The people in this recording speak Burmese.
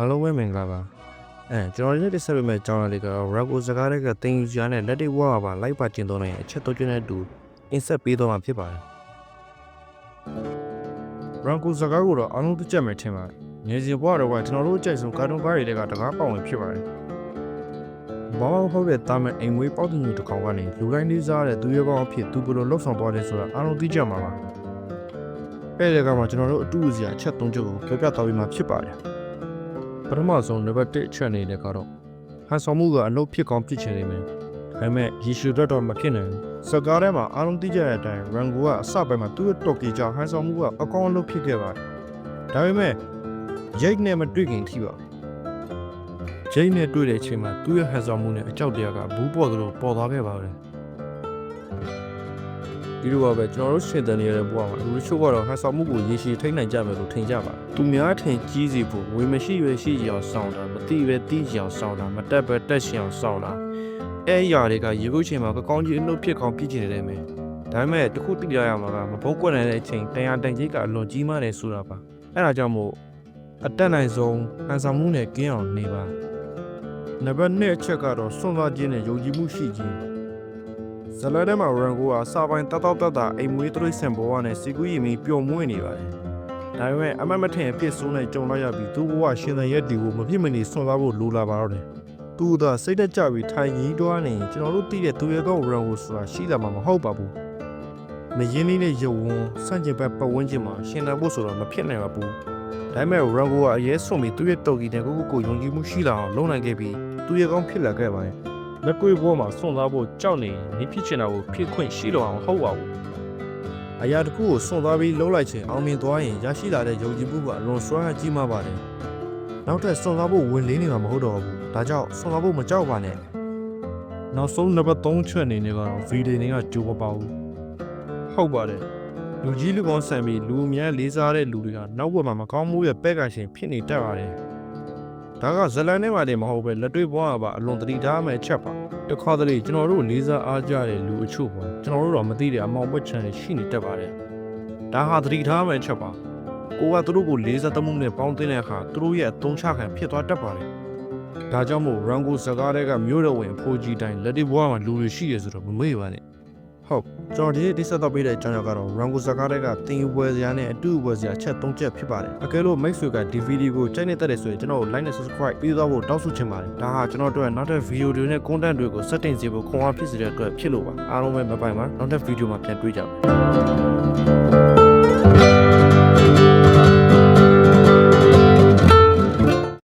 အားလုံးပဲမင်္ဂလာပါအဲကျွန်တော်ဒီနေ့တက်ဆက်ပေးမယ့်အကြောင်းအရာလေးကတော့ Rago စကားတွေကတင်ယူကြတဲ့လက်တွေဝါပါလိုက်ပါကျင်သုံးတဲ့အချက်သုံးချက်နဲ့အတူ insert ပေးတော့မှာဖြစ်ပါတယ် Rago စကားကိုတော့အားလုံးသိကြမယ်ထင်ပါတယ်ငယ်စဉ်ဘဝတော့ကကျွန်တော်တို့အကြိုက်ဆုံးကာတွန်းကားတွေကတကားပေါဝင်ဖြစ်ပါတယ်ဘာမှမဟုတ်တဲ့တာမန်အိမ်မွေးပေါက်တင်ယူတစ်ကောင်ကနေလူတိုင်းလေးစားတဲ့သူရဲကောင်းအဖြစ်သူဘယ်လိုလှုပ်ဆောင်သွားလဲဆိုတာအားလုံးသိကြမှာပါအဲ့ဒီကမှကျွန်တော်တို့အတူတူစီအချက်သုံးချက်ကိုပြောပြသွားပြီးမှဖြစ်ပါတယ် ပထမဆုံးနံပါတ်1အချက်အနေနဲ့ကတော့ဟန်ဆောင်မှုကအလုပ်ဖြစ်ကောင်းဖြစ်ချင်နေမယ်။ဒါပေမဲ့ရီရှူတော့တော့မဖြစ်နိုင်ဘူး။စကားထဲမှာအားလုံးသိကြတဲ့အတိုင်းရန်ကိုကအစပိုင်းမှာသူ့ရဲ့တော်ကီကြောင့်ဟန်ဆောင်မှုကအကောင်းအလုပ်ဖြစ်ခဲ့ပါတယ်။ဒါပေမဲ့ရိတ်နဲ့မတွေ့ခင်ထိပါ။ရိတ်နဲ့တွေ့တဲ့အချိန်မှာသူ့ရဲ့ဟန်ဆောင်မှုနဲ့အကြောက်တရားကဘူးပေါ်သလိုပေါ်သွားခဲ့ပါတယ်။ ဒီလိုပါပဲကျွန်တော်တို့ရှင်တန်နေရတဲ့ဘဝမှာလူတချို့ကတော့ဟန်ဆောင်မှုကိုရေရှည်ထိန်းနိုင်ကြမယ်လို့ထင်ကြပါတယ်။သူများထင်ကြီးစီဖို့ဝေမရှိရွယ်ရှိကြအောင်စောင့်တာမတိပဲတိကြအောင်စောင့်တာမတက်ပဲတက်ရှင်အောင်စောင့်တာအဲအရာတွေကရေကုတ်ချိန်မှာကကောင်းကြီးအလုပ်ဖြစ်ကောင်းဖြစ်နေတယ်မယ်။ဒါပေမဲ့တခုသိကြရမှာကမဘုတ်ကွက်နေတဲ့အချိန်တန်ရာတန်ကြီးကအလွန်ကြီးမားတယ်ဆိုတာပါ။အဲဒါကြောင့်မို့အတက်နိုင်ဆုံးဟန်ဆောင်မှုနဲ့ကင်းအောင်နေပါ။နံပါတ်2အချက်ကတော့စွန့်စားခြင်းနဲ့ယုံကြည်မှုရှိခြင်း ဇလန်ထဲမှာရန်ကိုကစာပိုင်းတတောက်တတာအိမ်မွေးတရိတ်ဆန်ဘောကနဲ့စီကူးရီမီပျော်မွေ့နေပါတယ်။ဒါပေမဲ့အမတ်မထင်အဖြစ်ဆုံးနဲ့ကြုံလိုက်ရပြီးသူ့ဘဝရှင်သန်ရက်ဒီကိုမဖြစ်မနေဆွန့်စားဖို့လိုလာပါတော့တယ်။သူသာစိတ်သက်ကြပြီးထိုင်ရီးတွားနေရင်ကျွန်တော်တို့သိတဲ့သူရဲ့ကောရန်ကိုဆိုတာရှိတာမှမဟုတ်ပါဘူး။မရင်းလေးနဲ့ရုပ်ဝန်းစန့်ကျင်ဘက်ပတ်ဝန်းကျင်မှာရှင်သန်ဖို့ဆိုတော့မဖြစ်နိုင်ပါဘူး။ဒါပေမဲ့ရန်ကိုကအရေးဆွန့်ပြီးသူ့ရဲ့တော်ကီတဲ့ကိုကိုကိုယုံကြည်မှုရှိလာအောင်လုပ်နိုင်ခဲ့ပြီးသူရဲ့ကောင်းဖြစ်လာခဲ့ပါတယ်။ လက်တွေ့ဘဝမှာဆွန့်စားဖို့ကြောက်နေရင်နေဖြစ်ချင်တာကိုဖြစ်ခွင့်ရှိတော့အောင်ဟုတ်ပါဘူး။အရာတစ်ခုကိုဆွန့်စားပြီးလှုပ်လိုက်ခြင်းအောင်မြင်သွားရင်ရရှိလာတဲ့ယုံကြည်မှုကအလွန်စွမ်းအားကြီးမားပါတယ်။နောက်ထပ်ဆွန့်စားဖို့ဝင်လေးနေမှာမဟုတ်တော့ဘူး။ဒါကြောင့်ဆွန့်စားဖို့မကြောက်ပါနဲ့။နောက်ဆုံးနံပါတ်3ချက်အနေနဲ့ကတော့ဗီဒီယိုတွေကကြိုးမပါဘူး။ဟုတ်ပါတယ်။လူကြီးလူကောင်းဆန်ပြီးလူအများလေးစားတဲ့လူတွေကနောက်ဘက်မှာမကောင်းမှုရဲ့ပဲ့ကရှင်ဖြစ်နေတတ်ပါတယ်။ ဒါကဇလန်ထဲမှာတည်းမဟုတ်ပဲလက်တွေ့ဘဝကပါအလွန်တတိထားမဲ့အချက်ပါ။တစ်ခါတလေကျွန်တော်တို့လေးစားအားကြတဲ့လူအချို့ပေါ့ကျွန်တော်တို့တော့မသိတဲ့အမောင်ပွက်ချန်တွေရှိနေတတ်ပါတယ်။ဒါဟာတတိထားမဲ့အချက်ပါ။ကိုကသူတို့ကိုလေးစားတမှုနဲ့ပေါင်းတင်တဲ့အခါသူတို့ရဲ့အသုံးချခံဖြစ်သွားတတ်ပါတယ်။ဒါကြောင့်မို့ရန်ကိုစကားတွေကမြို့တော်ဝင်အဖိုးကြီးတိုင်းလက်တွေ့ဘဝမှာလူတွေရှိရဆိုတော့မမေ့ပါနဲ့။ ဟုတ်ကျွန်တော်ဒီနေ့တိဆက်တော့ပေးတဲ့အကြောင်းအရာကတော့ Rango စကားတွေကတင်ယူပွဲစရာနဲ့အတူပွဲစရာချက်၃ချက်ဖြစ်ပါတယ်။အကယ်လို့မိတ်ဆွေကဒီဗီဒီယိုကိုကြိုက်နေတတ်တယ်ဆိုရင်ကျွန်တော်ကို like နဲ့ subscribe ပြီးသွားဖို့တောင်းဆိုချင်ပါတယ်။ဒါဟာကျွန်တော်တို့ရဲ့နောက်ထပ်ဗီဒီယိုတွေနဲ့ content တွေကို setting စေဖို့ခွန်အားဖြစ်စေတဲ့အတွက်ဖြစ်လို့ပါ။အားလုံးပဲမပိုင်ပါ။နောက်ထပ်ဗီဒီယိုမှာပြန်တွေ့ကြပါမယ်။